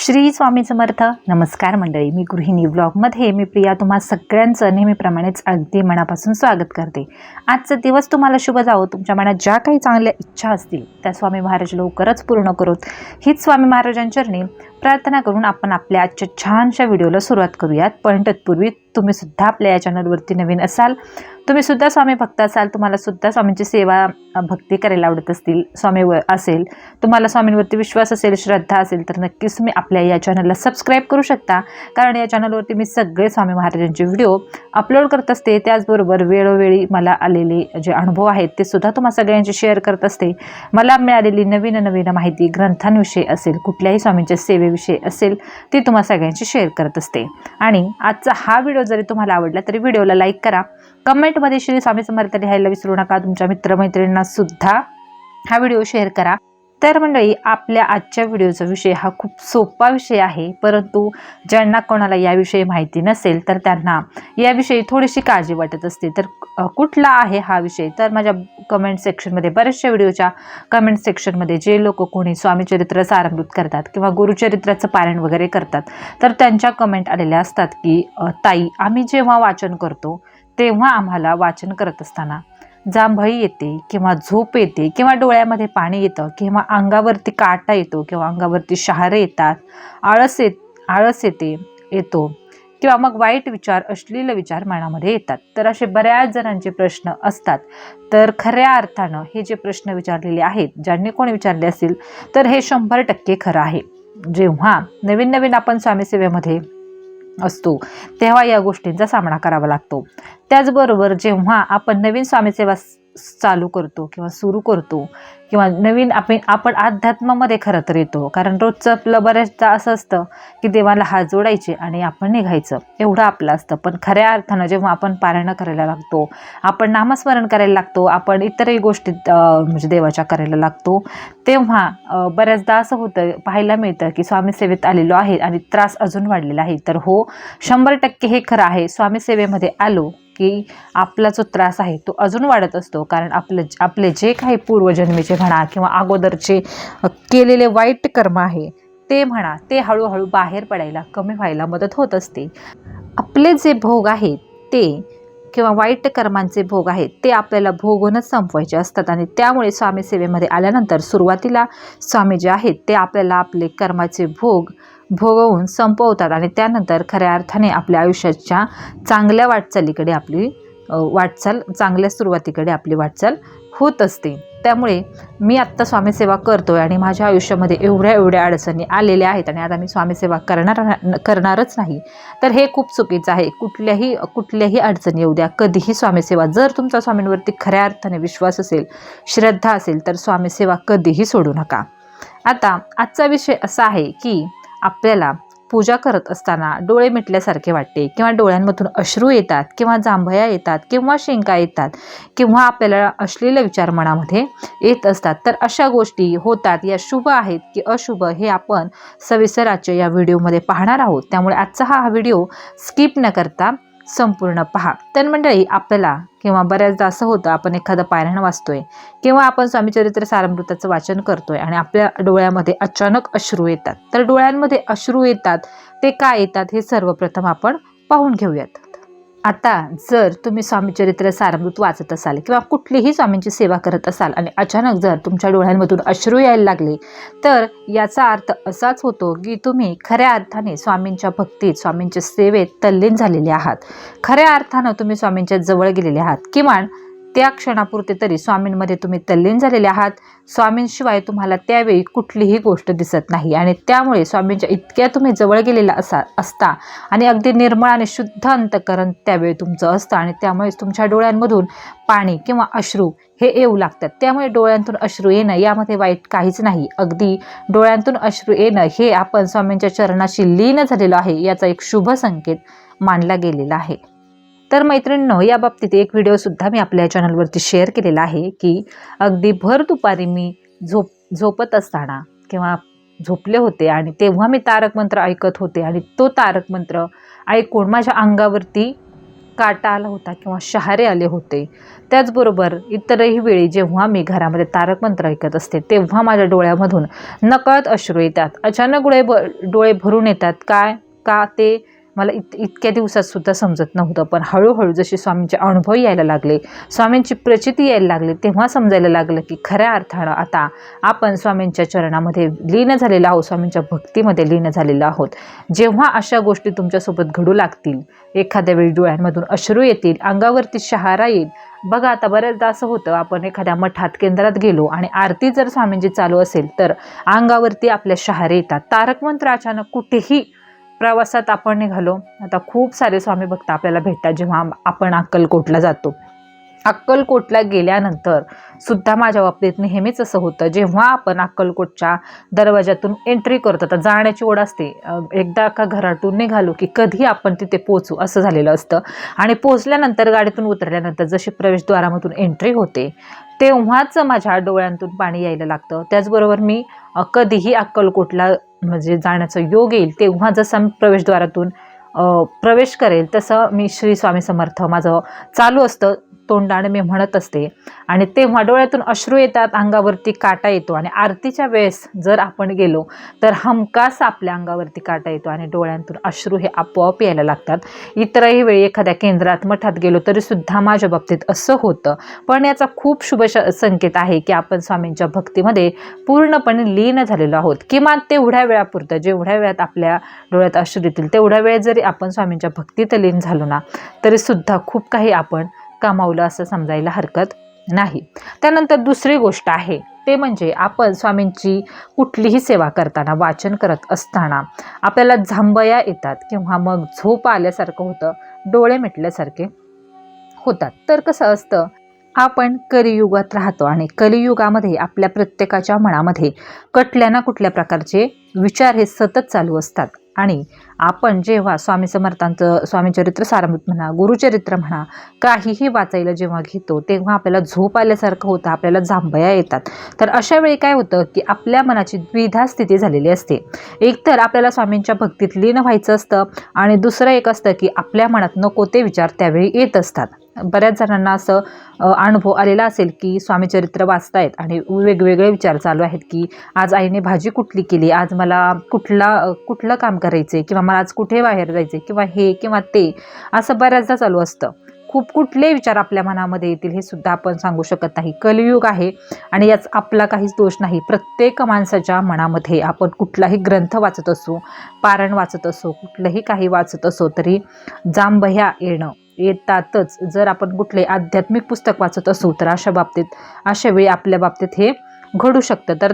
श्री स्वामी समर्थ. नमस्कार मंडळी. मी गृहिणी ब्लॉगमध्ये मी प्रिया. तुम्हा सगळ्यांचं नेहमीप्रमाणेच अगदी मनापासून स्वागत करते. आजचा दिवस तुम्हाला शुभ जावो. तुमच्या मनात ज्या काही चांगल्या इच्छा असतील त्या स्वामी महाराज लवकरच पूर्ण करोत. हीच स्वामी महाराजांचरणी प्रार्थना करून आपण आपल्या आजच्या छानशा व्हिडिओला सुरुवात करूयात. पण तत्पूर्वी तुम्ही सुद्धा आपल्या या चॅनलवरती नवीन असाल तुम्ही सुद्धा स्वामी भक्त असाल तुम्हाला सुद्धा स्वामींची सेवा भक्ती करायला आवडत असतील स्वामी व असेल तुम्हाला स्वामींवरती विश्वास असेल श्रद्धा असेल तर नक्कीच तुम्ही आपल्या या चॅनलला सबस्क्राईब करू शकता. कारण या चॅनलवरती मी सगळे स्वामी महाराजांचे व्हिडिओ अपलोड करत असते. त्याचबरोबर वेळोवेळी मला आलेले जे अनुभव आहेत ते सुद्धा तुम्हा सगळ्यांशी शेअर करत असते. मला मिळालेली नवीन नवीन माहिती ग्रंथांविषयी असेल कुठल्याही स्वामींच्या सेवेविषयी असेल ती तुम्हा सगळ्यांशी शेअर करत असते. आणि आजचा हा व्हिडिओ जरी तुम्हाला आवडला तरी व्हिडिओला लाईक करा. कमेंटमध्ये श्री स्वामी समर्थ लिहायला विसरू नका. तुमच्या मित्रमैत्रिणींना सुद्धा हा व्हिडिओ शेअर करा. तर मंडळी आपल्या आजच्या व्हिडिओचा विषय हा खूप सोपा विषय आहे. परंतु ज्यांना कोणाला याविषयी माहिती नसेल तर त्यांना याविषयी थोडीशी काळजी वाटत असते. तर कुठला आहे हा विषय? तर माझ्या कमेंट सेक्शनमध्ये बऱ्याचशा व्हिडिओच्या कमेंट सेक्शनमध्ये जे लोक कोणी स्वामीचरित्राचं आरंभूत करतात किंवा गुरुचरित्राचं पारायण वगैरे करतात तर त्यांच्या कमेंट आलेल्या असतात की ताई आम्ही जेव्हा वाचन करतो तेव्हा आम्हाला वाचन करत असताना जांभळी येते किंवा झोप येते किंवा डोळ्यामध्ये पाणी येतं किंवा अंगावरती काटा येतो किंवा अंगावरती शहारे येतात आळस येत आळस येते येतो किंवा मग वाईट विचार अश्लील विचार मनामध्ये येतात. तर असे बऱ्याच जणांचे प्रश्न असतात. तर खऱ्या अर्थानं हे जे प्रश्न विचारलेले आहेत ज्यांनी कोणी विचारले असतील तर हे शंभर टक्के खरं आहे. जेव्हा नवीन नवीन आपण स्वामीसेवेमध्ये असतो. तेव्हा या गोष्टींचा सामना करावा लागतो. त्याचबरोबर जेव्हा आपण नवीन स्वामीसेवा चालू करतो किंवा सुरू करतो किंवा नवीन आपण आपण अध्यात्मामध्ये खरं तर येतो. कारण रोजचं आपलं बऱ्याचदा असं असतं की देवाला हात जोडायचे आणि आपण निघायचं. एवढं आपलं असतं. पण खऱ्या अर्थानं जेव्हा आपण पारायणं करायला लागतो आपण नामस्मरण करायला लागतो आपण इतरही गोष्टी म्हणजे देवाच्या करायला लागतो तेव्हा बऱ्याचदा असं होतं पाहायला मिळतं की स्वामी सेवेत आलेलो आहे आणि त्रास अजून वाढलेला आहे. तर हो शंभर टक्के हे खरं आहे. स्वामी सेवेमध्ये आलो की आपला जो त्रास आहे तो अजून वाढत असतो. कारण आपलं आपले जे काही पूर्वजन्मीचे म्हणा किंवा अगोदरचे केलेले वाईट कर्म आहे ते म्हणा ते हळूहळू बाहेर पडायला कमी व्हायला मदत होत असते. आपले जे भोग आहेत ते किंवा वाईट कर्मांचे भोग आहेत ते आपल्याला भोगूनच संपवायचे असतात आणि त्यामुळे स्वामी सेवेमध्ये आल्यानंतर सुरुवातीला स्वामी जे आहेत ते आपल्याला आपले कर्माचे भोग भोगवून संपवतात आणि त्यानंतर खऱ्या अर्थाने आपल्या आयुष्याच्या चांगल्या वाटचालीकडे आपली वाटचाल चांगल्या सुरुवातीकडे आपली वाटचाल होत असते. त्यामुळे मी आत्ता स्वामीसेवा करतो आहे आणि माझ्या आयुष्यामध्ये एवढ्या एवढ्या अडचणी आलेल्या आहेत आणि आता मी स्वामीसेवा करणार करणारच नाही. तर हे खूप चुकीचं आहे. कुठल्याही कुठल्याही अडचणी येऊ द्या. कधीही स्वामीसेवा जर तुमचा स्वामींवरती खऱ्या अर्थाने विश्वास असेल श्रद्धा असेल तर स्वामीसेवा कधीही सोडू नका. आता आजचा विषय असा आहे की आपल्याला पूजा करत असताना डोळे मिटल्यासारखे वाटते किंवा डोळ्यांमधून अश्रू येतात किंवा जांभया येतात किंवा शेंका येतात किंवा आपल्याला अश्लील विचार मनामध्ये येत असतात तर अशा गोष्टी होतात. या शुभ आहेत की अशुभ हे आपण सविस्तर आजच्या या व्हिडिओमध्ये पाहणार आहोत. त्यामुळे आजचा हा व्हिडिओ स्किप न करता संपूर्ण पहा. तर मंडळी आपल्याला किंवा बऱ्याचदा असं होतं आपण एखादं पारायण वाचतोय किंवा आपण स्वामीचरित्र सारामृताचं वाचन करतोय आणि आपल्या डोळ्यामध्ये अचानक अश्रू येतात. तर डोळ्यांमध्ये अश्रू येतात ते का येतात हे सर्वप्रथम आपण पाहून घेऊयात. आता जर तुम्ही स्वामीचरित्र सारमृत वाचत असाल किंवा कुठलीही स्वामींची सेवा करत असाल आणि अचानक जर तुमच्या डोळ्यांमधून अश्रू यायला लागले तर याचा अर्थ असाच होतो की तुम्ही खऱ्या अर्थाने स्वामींच्या भक्तीत स्वामींच्या सेवेत तल्लीन झालेले आहात. खऱ्या अर्थानं तुम्ही स्वामींच्या जवळ गेलेले आहात. किमान त्या क्षणापुरते तरी स्वामींमध्ये तुम्ही तल्लीन झालेले आहात. स्वामींशिवाय तुम्हाला त्यावेळी कुठलीही गोष्ट दिसत नाही. आणि त्यामुळे स्वामींच्या इतक्या तुम्ही जवळ गेलेला असा असता आणि अगदी निर्मळ आणि शुद्ध अंतकरण त्यावेळी तुमचं असतं आणि त्यामुळेच तुमच्या डोळ्यांमधून पाणी किंवा अश्रू हे येऊ लागतात. त्यामुळे डोळ्यांतून अश्रू येणं यामध्ये वाईट काहीच नाही. अगदी डोळ्यांतून अश्रू येणं हे आपण स्वामींच्या चरणाशी लीन झालेलो आहे याचा एक शुभ संकेत मानला गेलेला आहे. तर मैत्रिणींनो या बाबतीत एक व्हिडिओसुद्धा मी आपल्या चॅनलवरती शेअर केलेला आहे की अगदी भर दुपारी मी झोप झोपत असताना किंवा झोपले होते आणि तेव्हा मी तारक मंत्र ऐकत होते आणि तो तारक मंत्र ऐकून माझ्या अंगावरती काटा आला होता किंवा शहारे आले होते. त्याचबरोबर इतरही वेळी जेव्हा मी घरामध्ये तारक मंत्र ऐकत असते तेव्हा माझ्या डोळ्यामधून नकळत अश्रू येतात. अचानक डोळे ब डोळे भरून येतात. काय? का ते मला इत इतक्या दिवसात सुद्धा समजत नव्हतं. पण हळूहळू जसे स्वामींचे अनुभव यायला लागले स्वामींची प्रचिती यायला लागली तेव्हा समजायला लागलं की खऱ्या अर्थानं आता आपण स्वामींच्या चरणामध्ये लीन झालेलो आहोत स्वामींच्या भक्तीमध्ये लीन झालेलो आहोत. जेव्हा अशा गोष्टी तुमच्यासोबत घडू लागतील एखाद्या वेळी डोळ्यांमधून अश्रू येतील अंगावरती शहारा येईल बघा आता बऱ्याचदा असं होतं आपण एखाद्या मठात केंद्रात गेलो आणि आरती जर स्वामींची चालू असेल तर अंगावरती आपल्या शहारे येतात. तारक मंत्र अचानक कुठेही प्रवासात आपण निघालो. आता खूप सारे स्वामी भक्त आपल्याला भेटतात जेव्हा आपण अक्कलकोटला जातो. अक्कलकोटला गेल्यानंतर सुद्धा माझ्या बाबतीत नेहमीच असं होतं जेव्हा आपण अक्कलकोटच्या दरवाज्यातून एंट्री करतो तर जाण्याची ओढ असते. एकदा का घरातून निघालो की कधी आपण तिथे पोचू असं झालेलं असतं. आणि पोचल्यानंतर गाडीतून उतरल्यानंतर जशी प्रवेशद्वारामधून एंट्री होते तेव्हाच माझ्या डोळ्यांतून पाणी यायला लागतं. त्याचबरोबर मी कधीही अक्कलकोटला म्हणजे जाण्याचा योग येईल तेव्हा जसं मी प्रवेशद्वारातून प्रवेश करेल तसं मी श्री स्वामी समर्थ माझं चालू असतं. तोंडाने मी म्हणत असते. आणि तेव्हा डोळ्यातून अश्रू येतात अंगावरती काटा येतो आणि आरतीच्या वेळेस जर आपण गेलो तर हमखास आपल्या अंगावरती काटा येतो आणि डोळ्यांतून अश्रू हे आपोआप यायला लागतात. इतरही वेळी एखाद्या केंद्रात मठात गेलो तरीसुद्धा माझ्या बाबतीत असं होतं. पण याचा खूप शुभ संकेत आहे की आपण स्वामींच्या भक्तीमध्ये पूर्णपणे लीन झालेलो आहोत. किमान तेवढ्या वेळापुरतं जेवढ्या वेळात आपल्या डोळ्यात अश्रू येतील तेवढ्या वेळेत जरी आपण स्वामींच्या भक्तीत लीन झालो ना तरीसुद्धा खूप काही आपण कमावलं असं समजायला हरकत नाही. त्यानंतर दुसरी गोष्ट आहे ते म्हणजे आपण स्वामींची कुठलीही सेवा करताना वाचन करत असताना आपल्याला झांबया येतात किंवा मग झोप आल्यासारखं होतं डोळे मिटल्यासारखे होतात. तर कसं असतं आपण कलियुगात राहतो आणि कलियुगामध्ये आपल्या प्रत्येकाच्या मनामध्ये कुठल्या ना कुठल्या प्रकारचे विचार हे सतत चालू असतात. आणि आपण जेव्हा स्वामी समर्थांचं स्वामी चरित्र म्हणा गुरुचरित्र म्हणा काहीही वाचायला जेव्हा घेतो तेव्हा आपल्याला झोप आल्यासारखं होतं आपल्याला जांभया येतात. तर अशा वेळी काय होतं की आपल्या मनाची द्विधा स्थिती झालेली असते. एकतर आपल्याला स्वामींच्या भक्तीत लीन व्हायचं असतं आणि दुसरं एक असतं की आपल्या मनात नको ते विचार त्यावेळी येत असतात. बऱ्याच जणांना असं अनुभव आलेला असेल की स्वामी चरित्र वाचतायत आणि वेगवेगळे विचार चालू आहेत की आज आईने भाजी कुठली केली? आज मला कुठला कुठलं काम करायचं किंवा मला आज कुठे बाहेर जायचं किंवा हे किंवा ते असं बऱ्याचदा चालू असतं. खूप कुठले विचार आपल्या मनामध्ये येतील हे सुद्धा आपण सांगू शकत नाही. कलियुग आहे आणि याच आपला काहीच दोष नाही. प्रत्येक माणसाच्या मनामध्ये आपण कुठलाही ग्रंथ वाचत असो पारण वाचत असो कुठलंही काही वाचत असो तरी जांभया येणं येतातच. जर आपण कुठले आध्यात्मिक पुस्तक वाचत असू तर अशा बाबतीत अशा वेळी आपल्या बाबतीत हे घडू शकतं. तर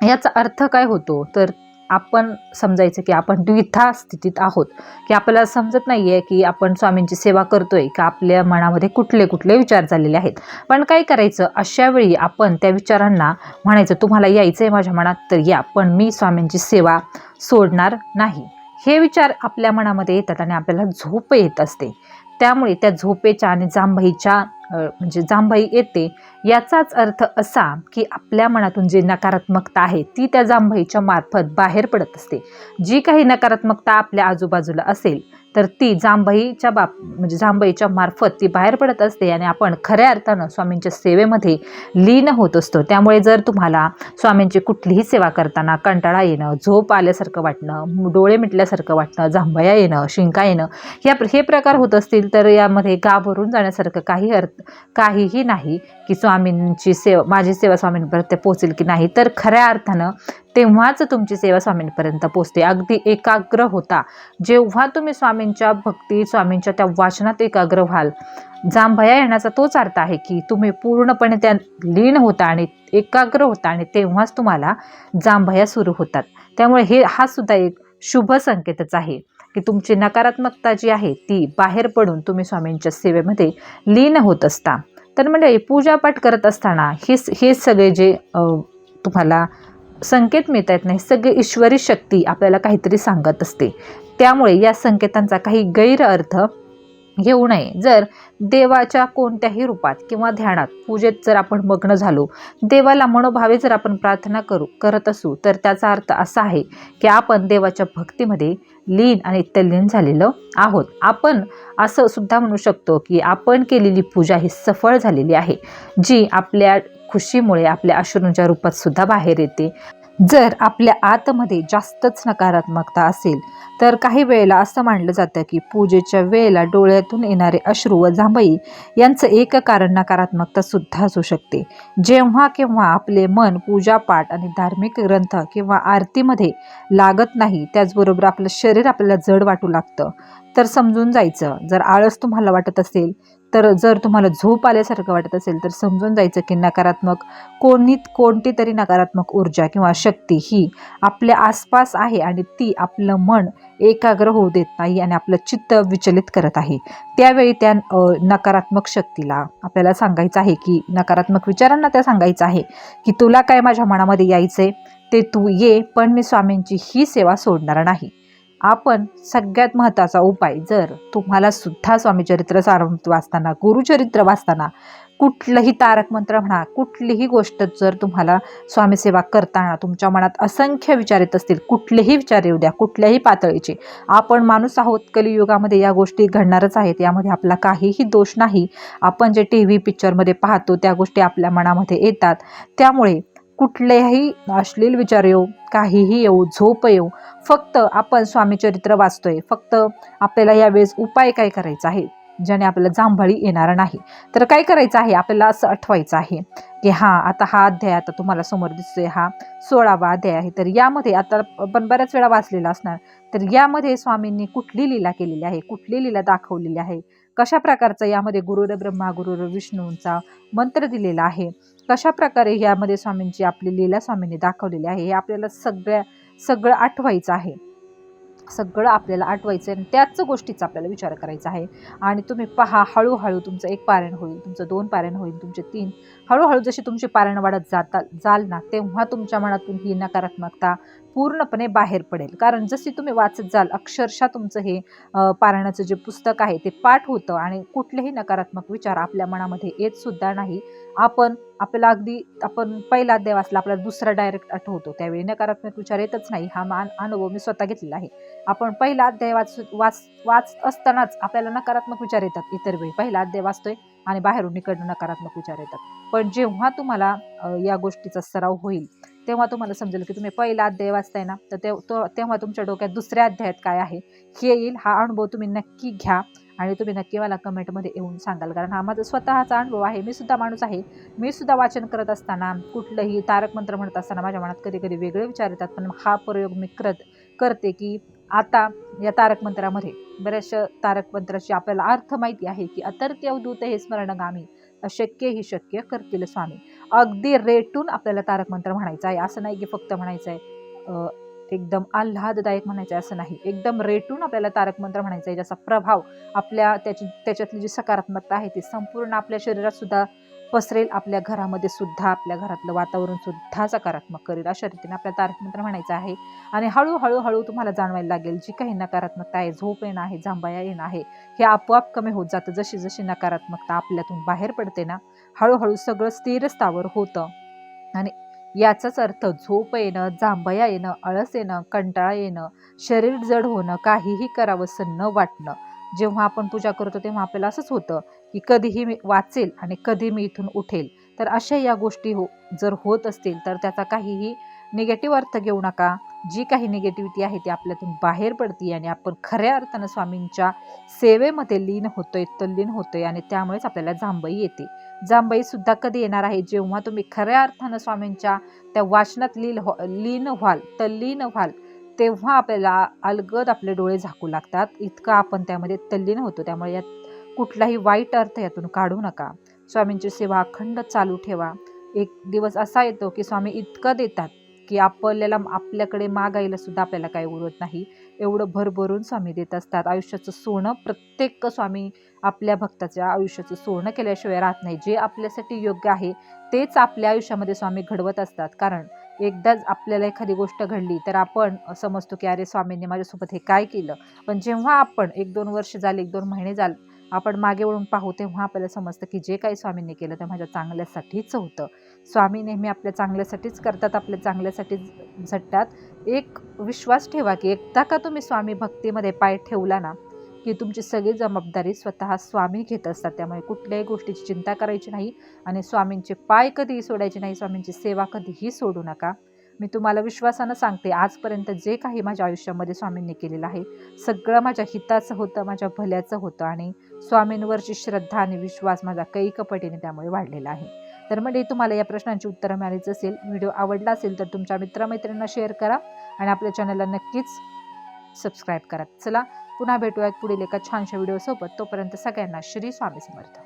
याचा अर्थ काय होतो? तर आपण समजायचं की आपण द्विधा स्थितीत आहोत. की आपल्याला समजत नाही आहे की आपण स्वामींची सेवा करतोय का आपल्या मनामध्ये कुठले कुठले विचार झालेले आहेत. पण काय करायचं? अशा वेळी आपण त्या विचारांना म्हणायचं तुम्हाला यायचं आहे माझ्या मनात तर या पण मी स्वामींची सेवा सोडणार नाही. हे विचार आपल्या मनामध्ये येतात आणि आपल्याला झोप येत असते. त्यामुळे त्या झोपेच्या आणि जांभईच्या म्हणजे जांभई येते याचाच अर्थ असा की आपल्या मनातून जी नकारात्मकता आहे ती त्या जांभईच्या मार्फत बाहेर पडत असते. जी काही नकारात्मकता आपल्या आजूबाजूला असेल तर ती जांभईच्या बाप म्हणजे जांभईच्या मार्फत ती बाहेर पडत असते आणि आपण खऱ्या अर्थानं स्वामींच्या सेवेमध्ये लीन होत असतो. त्यामुळे जर तुम्हाला स्वामींची कुठलीही सेवा करताना कंटाळा येणं झोप आल्यासारखं वाटणं डोळे मिटल्यासारखं वाटणं जांभया येणं शिंका येणं या हे प्रकार होत असतील तर यामध्ये गाभरून जाण्यासारखं काही अर्थ काहीही नाही की स्वामींची सेवा माझी सेवा स्वामींपर्यंत पोहोचेल की नाही. तर खऱ्या अर्थानं तेव्हाच तुमची सेवा स्वामींपर्यंत पोचते अगदी एकाग्र होता. जेव्हा तुम्ही स्वामींच्या भक्ती स्वामींच्या त्या वाचनात एकाग्र व्हाल जांभया येण्याचा तोच अर्थ आहे की तुम्ही पूर्णपणे त्या लीन होता आणि एकाग्र होता आणि तेव्हाच तुम्हाला जांभया सुरू होतात. त्यामुळे हे हा सुद्धा एक शुभ संकेतच आहे की तुमची नकारात्मकता जी आहे ती बाहेर पडून तुम्ही स्वामींच्या सेवेमध्ये लीन होत असता. तर म्हणजे पूजापाठ करत असताना हे हे सगळे जे तुम्हाला संकेत मिळत आहेत नाही. सगळी ईश्वरी शक्ती आपल्याला काहीतरी सांगत असते. त्यामुळे या संकेतांचा काही गैरअर्थ घेऊ नये. जर देवाच्या कोणत्याही रूपात किंवा ध्यानात पूजेत जर आपण मग्न झालो देवाला मनोभावे जर आपण प्रार्थना करू करत असू तर त्याचा अर्थ असा आहे की आपण देवाच्या भक्तीमध्ये लीन आणि तल्लीन झालेलो आहोत. आपण असं सुद्धा म्हणू शकतो की आपण केलेली पूजा ही सफळ झालेली आहे जी आपल्या खुशीमुळे आपल्या अश्रूंच्या रूपात सुद्धा बाहेर येते. जर आपल्या आतमध्ये जास्तच नकारात्मकता असेल तर काही वेळेला असं मानलं जातं की पूजेच्या वेळेला डोळ्यातून येणारे अश्रू व जांभई यांचं एक कारण नकारात्मकता सुद्धा असू शकते. जेव्हा केव्हा आपले मन पूजापाठ आणि धार्मिक ग्रंथ किंवा आरतीमध्ये लागत नाही त्याचबरोबर आपलं शरीर आपल्याला जड वाटू लागतं. तर समजून जायचं जर आळस तुम्हाला वाटत असेल तर जर तुम्हाला झोप आल्यासारखं वाटत असेल तर समजून जायचं की नकारात्मक कोणी कोणती तरी नकारात्मक ऊर्जा किंवा शक्ती ही आपल्या आसपास आहे आणि ती आपलं मन एकाग्र होऊ देत नाही आणि आपलं चित्त विचलित करत आहे. त्यावेळी त्या नकारात्मक शक्तीला आपल्याला सांगायचं आहे की नकारात्मक विचारांना त्या सांगायचं आहे की तुला काय माझ्या मनामध्ये यायचंय? ते तू ये पण मी स्वामींची ही सेवा सोडणार नाही. आपण सगळ्यात महत्त्वाचा उपाय जर तुम्हाला सुद्धा स्वामीचरित्र सारंभ वाचताना गुरुचरित्र वाचताना कुठलंही तारक मंत्र म्हणा कुठलीही गोष्ट जर तुम्हाला स्वामीसेवा करताना तुमच्या मनात असंख्य विचार येत असतील कुठलेही विचार येऊ द्या कुठल्याही पातळीचे आपण माणूस आहोत कलियुगामध्ये या गोष्टी घडणारच आहेत यामध्ये आपला काहीही दोष नाही. आपण जे टी व्ही पिक्चरमध्ये पाहतो त्या गोष्टी आपल्या मनामध्ये येतात. त्यामुळे कुठलेही अश्लील विचार येऊ काहीही येऊ झोप येऊ फक्त आपण स्वामीचरित्र वाचतोय. फक्त आपल्याला यावेळेस उपाय काय करायचा आहे ज्याने आपल्याला जांभळी येणार नाही. तर काय करायचं आहे? आपल्याला असं आठवायचं आहे की हां आता हा अध्याय आता तुम्हाला समोर दिसतोय. हा सोळावा अध्याय आहे. तर यामध्ये आता आपण बऱ्याच वेळा वाचलेला असणार. तर यामध्ये स्वामींनी कुठली लीला केलेली आहे? कुठली लीला दाखवलेली आहे? कशा प्रकारचा यामध्ये गुरुर ब्रह्मा गुरुर विष्णूंचा मंत्र दिलेला आहे? कशा प्रकारे यामध्ये स्वामींची आपली लीला स्वामींनी दाखवलेली आहे? हे आपल्याला सगळ्या सगळं आठवायचं आहे. सगळं आपल्याला आठवायचं आहे आणि त्याच गोष्टीचा आपल्याला विचार करायचा आहे. आणि तुम्ही पहा हळूहळू तुमचं एक पारायण होईल तुमचं दोन पारायण होईल तुमचे तीन. हळूहळू जसे तुमचे पारायण वाढत जाता जाल ना तेव्हा तुमच्या मनातून ही नकारात्मकता पूर्णपणे बाहेर पडेल. कारण जशी तुम्ही वाचत जाल अक्षरशः तुमचं हे पारायणाचं जे पुस्तक आहे ते पाठ होतं आणि कुठलेही नकारात्मक विचार आपल्या मनामध्ये येत सुद्धा नाही. आपण आपल्याला अगदी आपण पहिला अध्याय वाचला आपल्याला दुसरा डायरेक्ट आठवतो. त्यावेळी नकारात्मक विचार येतच नाही. हा मान अनुभव मी स्वतः घेतलेला आहे. आपण पहिला अध्याय वाच वाच वाच असतानाच आपल्याला नकारात्मक विचार येतात इतर वेळी. पहिला अध्याय वाचतोय आणि बाहेरून इकडनं नकारात्मक विचार येतात. पण जेव्हा तुम्हाला या गोष्टीचा सराव होईल तेव्हा तुम्हाला समजेल की तुम्ही पहिला अध्याय वाचताय ना तर ते- तो- तेव्हा तुमच्या डोक्यात दुसऱ्या अध्यायात काय आहे हे येईल हा अनुभव तुम्ही नक्की घ्या आणि तुम्ही नक्की मला कमेंटमध्ये येऊन सांगाल. कारण हा माझा स्वतःचा अनुभव आहे मी सुद्धा माणूस आहे मी सुद्धा वाचन करत असताना कुठलंही तारक मंत्र म्हणत असताना माझ्या मनात कधी कधी वेगळे विचार येतात पण हा प्रयोग मी करत करते की आता या तारक मंत्रामध्ये बऱ्याचशा तारक मंत्राची आपल्याला अर्थ माहिती आहे की अतर्त्य दूत हे स्मरणगामी अशक्य ही शक्य करतील स्वामी. अगदी रेटून आपल्याला तारक मंत्र म्हणायचं आहे. असं नाही की फक्त म्हणायचं आहे एकदम आल्हाददायक म्हणायचं आहे असं नाही. एकदम रेटून आपल्याला तारक मंत्र म्हणायचं आहे. ज्याचा प्रभाव आपल्या त्याची त्याच्यातली जी सकारात्मकता आहे ती संपूर्ण आपल्या शरीरात सुद्धा पसरेल. आपल्या घरामध्ये सुद्धा आपल्या घरातलं वातावरण सुद्धा सकारात्मक करेल. अशा रीतीने आपल्या तारक मंत्र म्हणायचं आहे. आणि हळूहळू हळू तुम्हाला जाणवायला लागेल जी काही नकारात्मकता आहे झोप येणं आहे जांभया येणं आहे हे आपोआप कमी होत जातं. जशी जशी नकारात्मकता आपल्यातून बाहेर पडते ना हळूहळू सगळं स्थिर स्थावर होतं. आणि याचाच अर्थ झोप येणं जांभया येणं आळस येणं कंटाळा येणं शरीर जड होणं काहीही करावंसं न वाटणं. जेव्हा आपण पूजा करतो तेव्हा आपल्याला असंच होतं की कधीही मी वाचेल आणि कधी मी इथून उठेल. तर अशा या गोष्टी हो जर होत असतील तर त्याचा काहीही निगेटिव्ह अर्थ घेऊ नका. जी काही निगेटिव्हिटी आहे ती आपल्यातून बाहेर पडते आणि आपण खऱ्या अर्थानं स्वामींच्या सेवेमध्ये लीन होतोय तल्लीन होतोय आणि त्यामुळेच आपल्याला जांभई येते. जांभई सुद्धा कधी येणार आहे? जेव्हा तुम्ही खऱ्या अर्थानं स्वामींच्या त्या वाचनात लीन हो लीन व्हाल तल्लीन व्हाल तेव्हा आपल्याला अलगद आपले डोळे झाकू लागतात. इतकं आपण त्यामध्ये तल्लीन होतो. त्यामुळे यात कुठलाही वाईट अर्थ यातून काढू नका. स्वामींची सेवा अखंड चालू ठेवा. एक दिवस असा येतो की स्वामी इतकं देतात की आपल्याला आपल्याकडे मागायला सुद्धा आपल्याला काही उरत नाही. एवढं भरभरून स्वामी देत असतात. आयुष्याचं सोनं प्रत्येक स्वामी आपल्या भक्ताच्या आयुष्याचं सोनं केल्याशिवाय राहत नाही. जे आपल्यासाठी योग्य आहे तेच आपल्या आयुष्यामध्ये स्वामी घडवत असतात. कारण एकदाच आपल्याला एखादी गोष्ट घडली तर आपण समजतो की अरे स्वामींनी माझ्यासोबत हे काय केलं? पण जेव्हा आपण एक दोन वर्ष झाले एक दोन महिने झाले आपण मागे वळून पाहू तेव्हा आपल्याला समजतं की जे काही स्वामींनी केलं ते माझ्या चांगल्यासाठीच होतं. स्वामी नेहमी आपल्या चांगल्यासाठीच करतात आपल्या चांगल्यासाठीच झटतात. एक विश्वास ठेवा की एकदा का तुम्ही स्वामी भक्तीमध्ये पाय ठेवला ना की तुमची सगळी जबाबदारी स्वतः स्वामी घेत असतात. त्यामुळे कुठल्याही गोष्टीची चिंता करायची नाही आणि स्वामींचे पाय कधीही सोडायचे नाही स्वामींची सेवा कधीही सोडू नका. मी तुम्हाला विश्वासानं सांगते आजपर्यंत जे काही माझ्या आयुष्यामध्ये स्वामींनी केलेलं आहे सगळं माझ्या हिताचं होतं माझ्या भल्याचं होतं आणि स्वामींवरची श्रद्धा आणि विश्वास माझा कैकपटीने त्यामुळे वाढलेला आहे. तर म्हणजे तुम्हाला या प्रश्नांची उत्तरं मिळालीच असेल व्हिडिओ आवडला असेल तर तुमच्या मित्रमैत्रिणींना शेअर करा आणि आपल्या चॅनलला नक्कीच सबस्क्राईब करा. चला पुन्हा भेटूयात पुढील एका छानशा व्हिडिओसोबत. तोपर्यंत सगळ्यांना श्री स्वामी समर्थ.